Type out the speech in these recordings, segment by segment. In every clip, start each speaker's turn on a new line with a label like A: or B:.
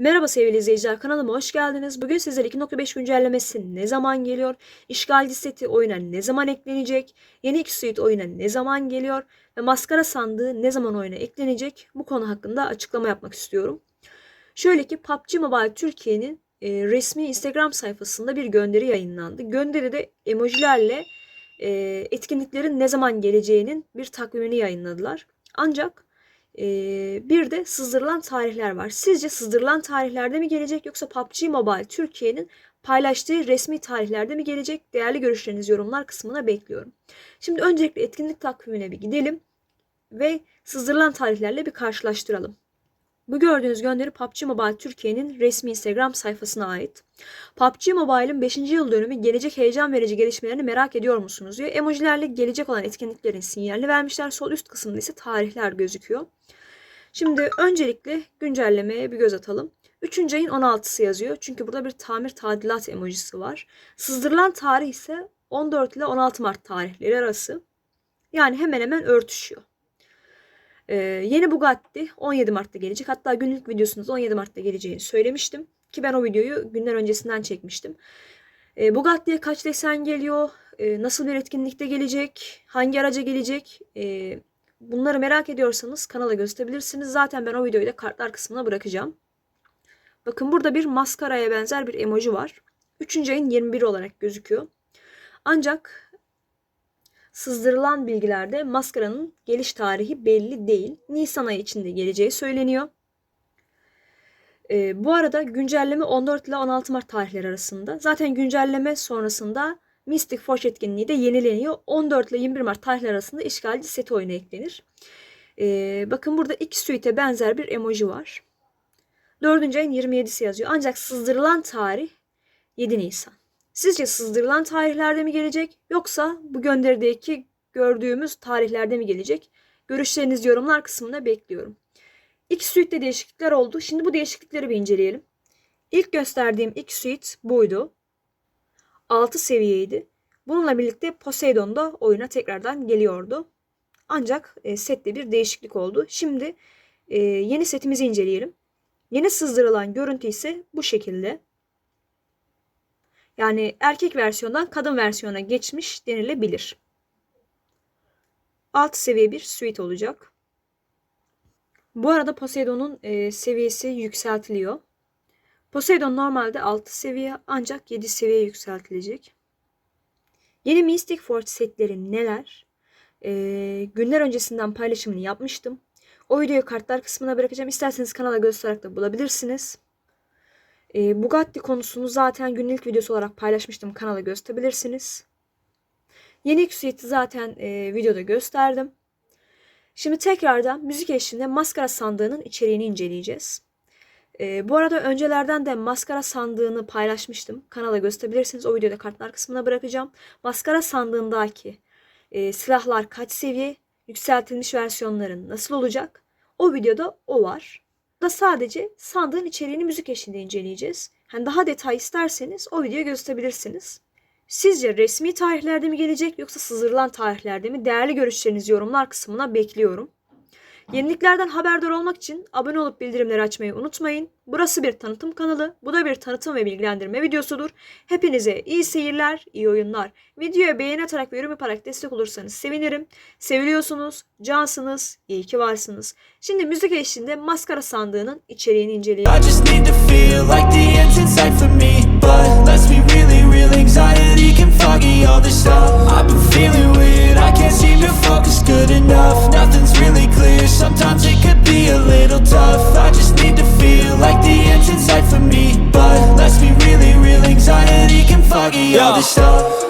A: Merhaba sevgili izleyiciler kanalıma hoş geldiniz. Bugün sizlere 2.5 güncellemesi ne zaman geliyor? İşgalci seti oyuna ne zaman eklenecek? Yeni X-Suite oyuna ne zaman geliyor? Ve maskara sandığı ne zaman oyuna eklenecek? Bu konu hakkında açıklama yapmak istiyorum. Şöyle ki PUBG Mobile Türkiye'nin e, resmi Instagram sayfasında bir gönderi yayınlandı. Gönderide emojilerle e, etkinliklerin ne zaman geleceğinin bir takvimini yayınladılar. Ancak bir de sızdırılan tarihler var. Sizce sızdırılan tarihlerde mi gelecek yoksa PUBG Mobile Türkiye'nin paylaştığı resmi tarihlerde mi gelecek? Değerli görüşlerinizi yorumlar kısmına bekliyorum. Şimdi öncelikle etkinlik takvimine bir gidelim ve sızdırılan tarihlerle bir karşılaştıralım. Bu gördüğünüz gönderi PUBG Mobile Türkiye'nin resmi Instagram sayfasına ait. PUBG Mobile'ın 5. yıl dönümü gelecek heyecan verici gelişmelerini merak ediyor musunuz diyor. Emojilerle gelecek olan etkinliklerin sinyalini vermişler. Sol üst kısımda ise tarihler gözüküyor. Şimdi öncelikle güncellemeye bir göz atalım. 3. ayın 16'sı yazıyor. Çünkü burada bir tamir tadilat emojisi var. Sızdırılan tarih ise 14 ile 16 Mart tarihleri arası. Yani hemen hemen örtüşüyor. Ee, yeni Bugatti 17 Mart'ta gelecek. Hatta günlük videosunda 17 Mart'ta geleceğini söylemiştim. Ki ben o videoyu günler öncesinden çekmiştim. Ee, Bugatti'ye kaç desen geliyor? Ee, nasıl bir etkinlikte gelecek? Hangi araca gelecek? Ee, bunları merak ediyorsanız kanala gösterebilirsiniz. Zaten ben o videoyu da kartlar kısmına bırakacağım. Bakın burada bir maskaraya benzer bir emoji var. 3. ayın 21 olarak gözüküyor. Ancak sızdırılan bilgilerde maskaranın geliş tarihi belli değil. Nisan ayı içinde geleceği söyleniyor. Ee, bu arada güncelleme 14 ile 16 Mart tarihleri arasında. Zaten güncelleme sonrasında Mystic Forge etkinliği de yenileniyor. 14 ile 21 Mart tarihleri arasında işgalci seti oyuna eklenir. Ee, bakın burada iki suite'e benzer bir emoji var. 4. ayın 27'si yazıyor. Ancak sızdırılan tarih 7 Nisan. Sizce sızdırılan tarihlerde mi gelecek yoksa bu gönderideki gördüğümüz tarihlerde mi gelecek? Görüşlerinizi yorumlar kısmında bekliyorum. İlk suite'de değişiklikler oldu. Şimdi bu değişiklikleri bir inceleyelim. İlk gösterdiğim ilk suite buydu. 6 seviyeydi. Bununla birlikte Poseidon da oyuna tekrardan geliyordu. Ancak e, sette bir değişiklik oldu. Şimdi e, yeni setimizi inceleyelim. Yeni sızdırılan görüntü ise bu şekilde. Yani erkek versiyondan kadın versiyona geçmiş denilebilir. Alt seviye bir suite olacak. Bu arada Poseidon'un e, seviyesi yükseltiliyor. Poseidon normalde 6 seviye ancak 7 seviye yükseltilecek. Yeni Mystic Forge setleri neler? E, günler öncesinden paylaşımını yapmıştım. O videoyu kartlar kısmına bırakacağım. İsterseniz kanala göstererek de bulabilirsiniz. E, Bugatti konusunu zaten günlük videosu olarak paylaşmıştım. Kanala gösterebilirsiniz. Yeni X-Suite'i zaten e, videoda gösterdim. Şimdi tekrardan müzik eşliğinde maskara sandığının içeriğini inceleyeceğiz. E, bu arada öncelerden de maskara sandığını paylaşmıştım. Kanala gösterebilirsiniz. O videoda kartlar kısmına bırakacağım. Maskara sandığındaki e, silahlar kaç seviye, yükseltilmiş versiyonların nasıl olacak? O videoda o var. Da sadece sandığın içeriğini müzik eşliğinde inceleyeceğiz. Yani daha detay isterseniz o videoyu gösterebilirsiniz. Sizce resmi tarihlerde mi gelecek yoksa sızdırılan tarihlerde mi? Değerli görüşlerinizi yorumlar kısmına bekliyorum. Yeniliklerden haberdar olmak için abone olup bildirimleri açmayı unutmayın. Burası bir tanıtım kanalı. Bu da bir tanıtım ve bilgilendirme videosudur. Hepinize iyi seyirler, iyi oyunlar. Videoya beğeni atarak ve yorum yaparak destek olursanız sevinirim. Seviliyorsunuz, cansınız, iyi ki varsınız. Şimdi müzik eşliğinde maskara sandığının içeriğini inceleyelim.
B: my stuff.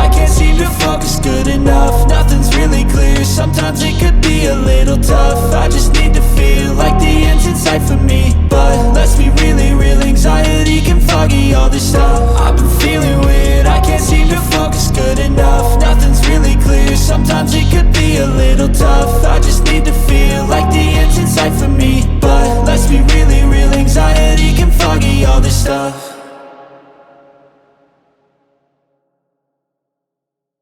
B: I can't seem to focus good enough. Nothing's really clear, sometimes it could be a little tough. I just need to feel like the end's in sight for me. But let's be really